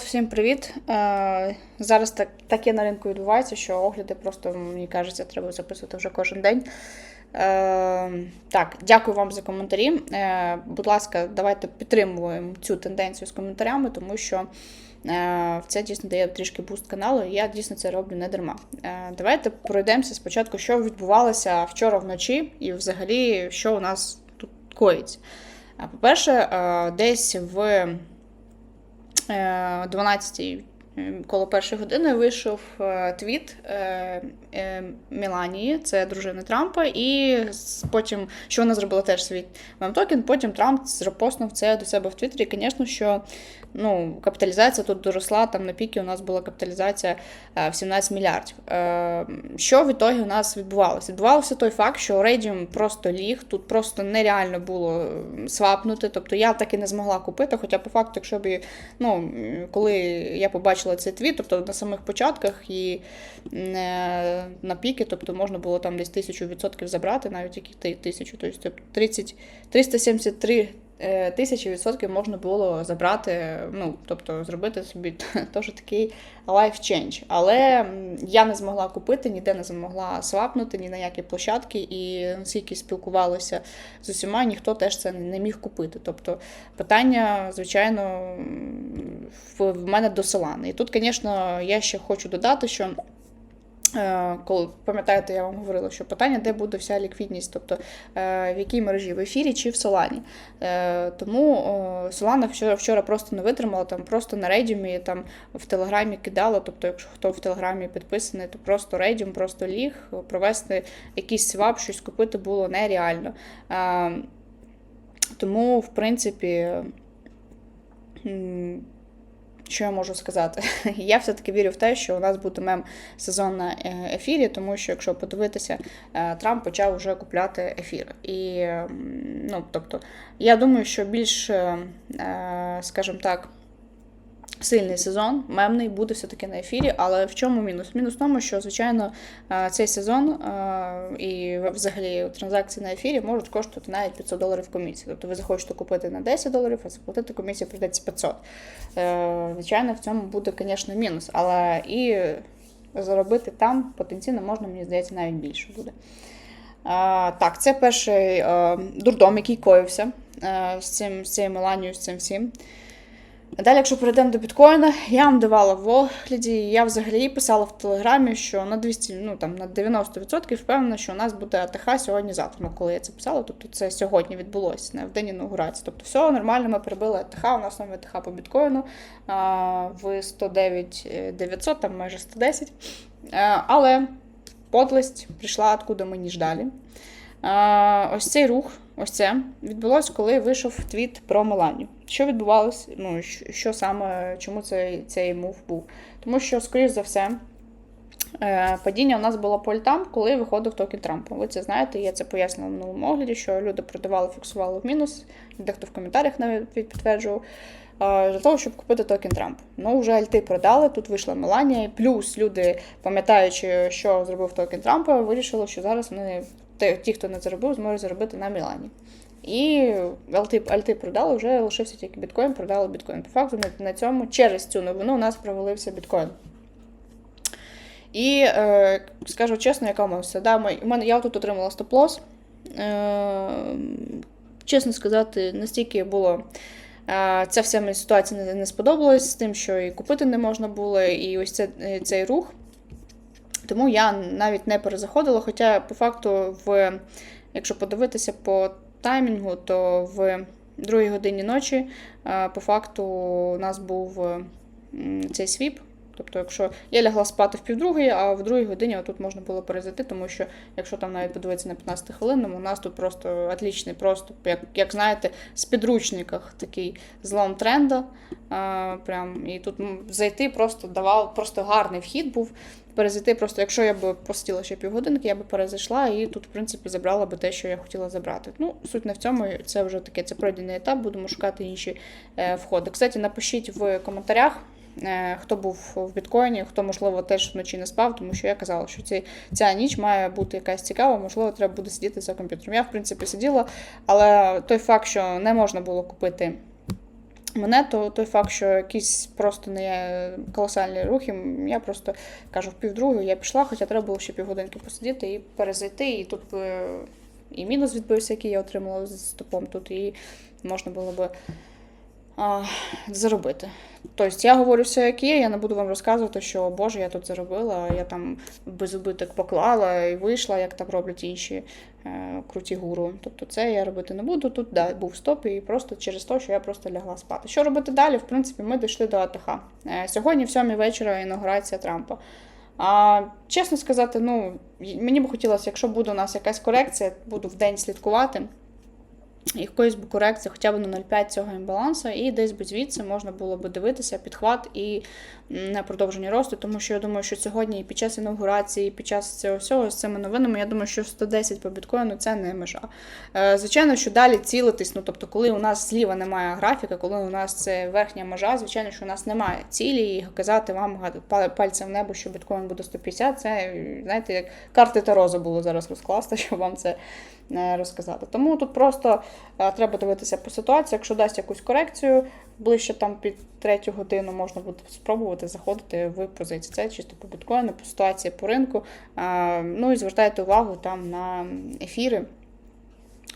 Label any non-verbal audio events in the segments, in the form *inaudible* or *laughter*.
Всім привіт! Е, Зараз так, таке на ринку відбувається, що огляди просто, мені кажеться, треба записувати вже кожен день. Е, Так, дякую вам за коментарі. Е, Будь ласка, давайте підтримуємо цю тенденцію з коментарями, тому що це дійсно дає трішки буст каналу, і я дійсно це роблю не дарма. Давайте пройдемося спочатку, що відбувалося вчора вночі, і взагалі, що у нас тут коїться. По-перше, десь в 12-й коло першої години вийшов е, твіт е, е, Меланії, це дружини Трампа, і потім, що вона зробила теж свій мемтокен, потім Трамп зрепостнув це до себе в Твіттері. Звісно, що ну, капіталізація тут доросла, там на піки у нас була капіталізація в 17 мільярдів. Що в ітогі у нас відбувалося? Відбувався той факт, що Radium просто ліг, тут просто нереально було свапнути. Тобто я так і не змогла купити. Хоча по факту, якщо б ну, коли я побачила цей твіт, тобто на самих початках і е, на піки, тобто можна було там десь тисячу відсотків забрати, навіть які тисячу, тобто 30, 373 е, тисячі відсотків можна було забрати, ну, тобто зробити собі *laughs* теж такий life change. Але я не змогла купити, ніде не змогла свапнути, ні на які площадки, і наскільки спілкувалися з усіма, ніхто теж це не міг купити. Тобто питання, звичайно, в, мене до Solana. І тут, звісно, я ще хочу додати, що. Е, Коли пам'ятаєте, я вам говорила, що питання, де буде вся ліквідність, тобто е, в якій мережі в ефірі чи в Солані. Е, Тому Solana вчора, просто не витримала, там просто на Рейдімі, там в Телеграмі кидала. Тобто, якщо хто в Телеграмі підписаний, то просто Рейдім, просто ліг, провести якийсь свап, щось купити було нереально. Тому, в принципі, що я можу сказати? *laughs* Я все-таки вірю в те, що у нас буде мем сезон на е, ефірі, тому що якщо подивитися, е, Трамп почав вже купляти ефір. І, ну, тобто, я думаю, що більш, е, скажімо так, сильний сезон, мемний, буде все-таки на ефірі. Але в чому мінус? Мінус в тому, що, звичайно, е, цей сезон е, і взагалі транзакції на ефірі можуть коштувати навіть 500 доларів комісії. Тобто ви захочете купити на 10 доларів, а заплатити комісію прийдеться 500. Е, Звичайно, в цьому буде, звісно, мінус. Але і заробити там потенційно можна, мені здається, навіть більше буде. А, так, це перший е, дурдом, який коївся е, з цим з цією Меланією, з цим всім. Далі, якщо перейдемо до біткоїна, я вам давала в огляді, я взагалі писала в Телеграмі, що на 200, ну там на 90% впевнена, що у нас буде АТХ сьогодні-завтра. Ну, коли я це писала, тобто це сьогодні відбулося, не в день інаугурації. Тобто, все нормально, ми перебили АТХ, у нас новий АТХ по біткоїну в 109 900, там майже 110. А, але подлость прийшла, откуда ми не ждали. А, ось цей рух, ось це відбулося, коли вийшов твіт про Меланію. Що відбувалося? Ну, що, саме, чому цей, цей мув був? Тому що, скоріш за все, е, падіння у нас було по альтам, коли виходив токен Трампа. Ви це знаєте, я це пояснила в минулому огляді, що люди продавали, фіксували в мінус, дехто в коментарях навіть підтверджував. Для того, щоб купити токен Трамп. Ну, вже альти продали, тут вийшла Меланія. Плюс люди, пам'ятаючи, що зробив токен Трампа, вирішили, що зараз вони ті, хто не заробив, зможуть заробити на Мілані. І альти, продали, вже лишився тільки біткоін, продали біткоін. По факту на, цьому через цю новину у нас провалився біткоін. І е, скажу чесно, яка мовся. Да, ми- мене я тут отримала стоп-лос. Е, чесно сказати, настільки було. е, Ця вся ситуація не, сподобалась з тим, що і купити не можна було, і ось це, цей рух. Тому я навіть не перезаходила. Хоча, по факту, в, якщо подивитися по таймінгу, то в другій годині ночі, е, по факту, у нас був цей свіп. Тобто, якщо я лягла спати в півдругої, а в другій годині тут можна було перезайти, тому що якщо там навіть подивитися на 15 хвилинному, у нас тут просто отлічний, просто, як, як знаєте, з підручниках такий злом тренда. А, прям, і тут зайти просто давав, просто гарний вхід був. Перезайти просто, якщо я б посиділа ще півгодинки, я б перезайшла і тут, в принципі, забрала би те, що я хотіла забрати. Ну, суть не в цьому, це вже таке це пройдений етап, будемо шукати інші е, входи. Кстати, напишіть в коментарях. Е, Хто був в біткоїні, хто, можливо, теж вночі не спав, тому що я казала, що ці, ця ніч має бути якась цікава, можливо, треба буде сидіти за комп'ютером. Я, в принципі, сиділа, але той факт, що не можна було купити Мене то той факт, що якісь просто не колосальні рухи. Я просто кажу, в півдругої я пішла, хоча треба було ще півгодинки посидіти і перезайти. І тут і мінус відбився, який я отримала з стопом тут, і можна було би заробити. Тобто я говорю все, як є, я не буду вам розказувати, що Боже, я тут заробила, я там без убиток поклала і вийшла, як там роблять інші е, круті гуру. Тобто це я робити не буду. Тут да, був стоп, і просто через те, що я просто лягла спати. Що робити далі? В принципі, ми дійшли до АТХ. Е, сьогодні в сьомій вечора інаугурація Трампа. А чесно сказати, ну мені б хотілося, якщо буде у нас якась корекція, буду в день слідкувати. Якоїсь би корекції хоча б на 0,5 цього імбалансу, і десь би звідси можна було б дивитися підхват і на продовження росту, тому що я думаю, що сьогодні і під час інаугурації, і під час цього всього з цими новинами, я думаю, що 110 по біткоїну це не межа. Е, звичайно, що далі цілитись, ну тобто, коли у нас зліва немає графіка, коли у нас це верхня межа, звичайно, що у нас немає цілі, і казати вам пальцем в небо, що біткоін буде 150, це знаєте, як карти Таро забуло зараз розкласти, *laughs* щоб вам це е, розказати. Тому тут просто треба дивитися по ситуації, якщо дасть якусь корекцію ближче там під третю годину можна буде спробувати заходити в позиції. Це чисто по біткоїну, по ситуації по ринку. Ну і звертайте увагу там на ефіри.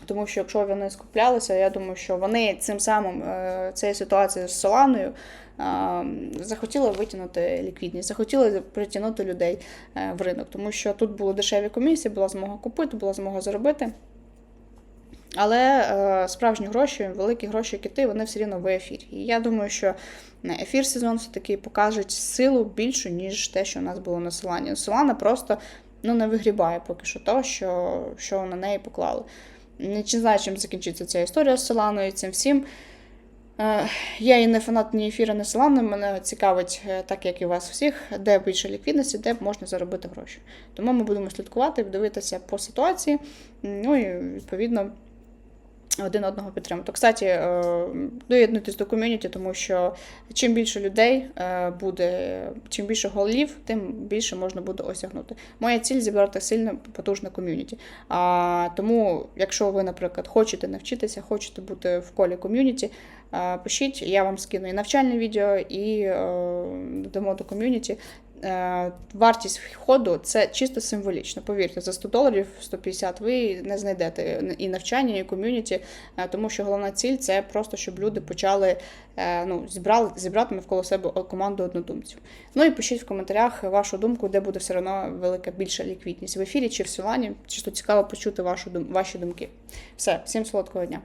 Тому що якщо вони скуплялися, я думаю, що вони цим самим е, цією ситуацією з Соланою захотіли витягнути ліквідність, захотіли притягнути людей е, в ринок, тому що тут були дешеві комісії, була змога купити, була змога заробити. Але е, справжні гроші, великі гроші кити, вони все рівно в ефірі. І я думаю, що ефір сезон все-таки покажуть силу більшу, ніж те, що у нас було на Солані. Солана просто ну, не вигрібає поки що того, що що на неї поклали. Не знаю, чим закінчиться ця історія з Соланою цим всім. Е, я і не фанат ні ефіра, ні Солани. Мене цікавить, е, так як і вас всіх, де більше ліквідності, де можна заробити гроші. Тому ми будемо слідкувати, дивитися по ситуації. Ну і відповідно один одного підтримати. Кстати, е, доєднуйтесь до ком'юніті, тому що чим більше людей е, буде, чим більше голів, тим більше можна буде осягнути. Моя ціль зібрати сильне потужне ком'юніті. Тому, якщо ви, наприклад, хочете навчитися, хочете бути в колі ком'юніті, е, пишіть, я вам скину і навчальне відео, і додамо до ком'юніті. Е, вартість входу це чисто символічно. Повірте, за 100 доларів 150 ви не знайдете і навчання, і ком'юніті, е, тому що головна ціль це просто щоб люди почали е, ну, зібрали зібрати навколо себе команду однодумців. Ну і пишіть в коментарях вашу думку, де буде все одно велика більша ліквідність в ефірі чи в Сілані. Чисто цікаво почути вашу ваші думки. Все, всім солодкого дня.